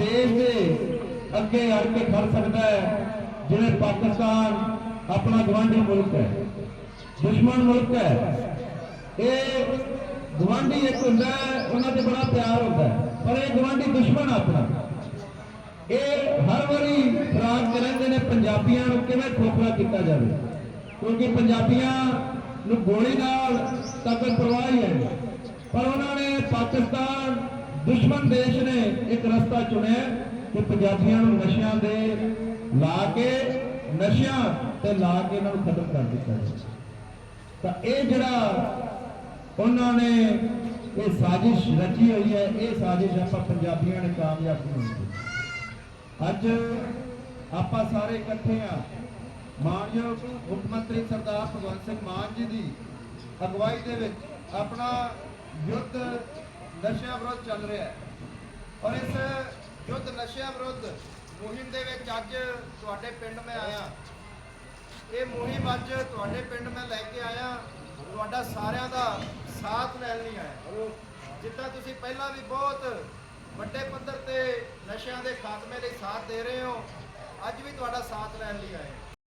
ਦੇਸ਼ ਦੇ ਅੱਗੇ ਅੜ ਕੇ ਖੜ ਸਕਦਾ ਹੈ, ਜਿਵੇਂ ਪਾਕਿਸਤਾਨ ਆਪਣਾ ਗਵਾਂਢੀ ਮੁਲਕ ਹੈ, ਦੁਸ਼ਮਣ ਮੁਲਕ ਹੈ। ਇਹ ਗਵਾਂਢੀ ਇੱਕ ਹੁੰਦਾ ਉਹਨਾਂ ਤੇ ਬੜਾ ਪਿਆਰ ਹੁੰਦਾ ਪਰ ਇਹ ਗਵਾਂਢੀ ਦੁਸ਼ਮਣ ਆਪਣਾ। ਇਹ ਹਰ ਵਾਰੀ ਫਰਾਕ ਚ ਰਹਿੰਦੇ ਨੇ, ਪੰਜਾਬੀਆਂ ਨੂੰ ਕਿਵੇਂ ਖੋਖਲਾ ਕੀਤਾ ਜਾਵੇ? ਕਿਉਂਕਿ ਪੰਜਾਬੀਆਂ ਨੂੰ ਗੋਲੀ ਨਾਲ ਤਾਂ ਕੋਈ ਪਰਵਾਹ ਹੀ ਹੈ। ਪਰ ਉਹਨਾਂ ਨੇ ਪਾਕਿਸਤਾਨ ਦੁਸ਼ਮਣ ਦੇਸ਼ ਨੇ ਇੱਕ ਰਸਤਾ ਚੁਣਿਆ ਕਿ ਪੰਜਾਬੀਆਂ ਨੂੰ ਨਸ਼ਿਆਂ ਦੇ ਲਾ ਕੇ, ਨਸ਼ਿਆਂ ਤੇ ਲਾ ਕੇ ਇਹਨਾਂ ਨੂੰ ਖਤਮ ਕਰ ਦਿੱਤਾ ਤਾਂ ਇਹ ਜਿਹੜਾ ਉਹਨਾਂ ਨੇ ਇਹ ਸਾਜ਼ਿਸ਼ ਰਚੀ ਹੋਈ ਹੈ, ਇਹ ਸਾਜ਼ਿਸ਼ ਆਪਾਂ ਪੰਜਾਬੀਆਂ ਨੇ ਕਾਮਯਾਬ ਬਣਾਉਣੀ ਅੱਜ ਆਪਾਂ ਸਾਰੇ ਇਕੱਠੇ ਆ ਮਾਨਯੋਗ ਮੁੱਖ ਮੰਤਰੀ ਸਰਦਾਰ ਭਗਵੰਤ ਸਿੰਘ ਮਾਨ ਜੀ ਦੀ ਅਗਵਾਈ ਦੇ ਵਿੱਚ ਆਪਣਾ ਯੁੱਧ ਨਸ਼ਿਆਂ ਵਿਰੁੱਧ ਚੱਲ ਰਿਹਾ ਹੈ। ਔਰ ਇਸ ਯੁੱਧ ਨਸ਼ਿਆਂ ਵਿਰੁੱਧ ਮੁਹਿੰਮ ਦੇ ਵਿੱਚ ਅੱਜ ਤੁਹਾਡੇ ਪਿੰਡ ਮੈਂ ਆਇਆ। ਇਹ ਮੁਹਿੰਮ ਅੱਜ ਤੁਹਾਡੇ ਪਿੰਡ ਮੈਂ ਲੈ ਕੇ ਆਇਆ। ਤੁਹਾਡਾ ਸਾਰਿਆਂ ਦਾ ਸਾਥ ਲੈਣ ਲਈ ਆਇਆ। ਜਿੱਦਾਂ ਤੁਸੀਂ ਪਹਿਲਾਂ ਵੀ ਬਹੁਤ ਵੱਡੇ ਪੱਧਰ ਤੇ ਨਸ਼ਿਆਂ ਦੇ ਖਾਤਮੇ ਲਈ ਸਾਥ ਦੇ ਰਹੇ ਹੋ, ਅੱਜ ਵੀ ਤੁਹਾਡਾ ਸਾਥ ਲੈਣ ਲਈ ਆਏ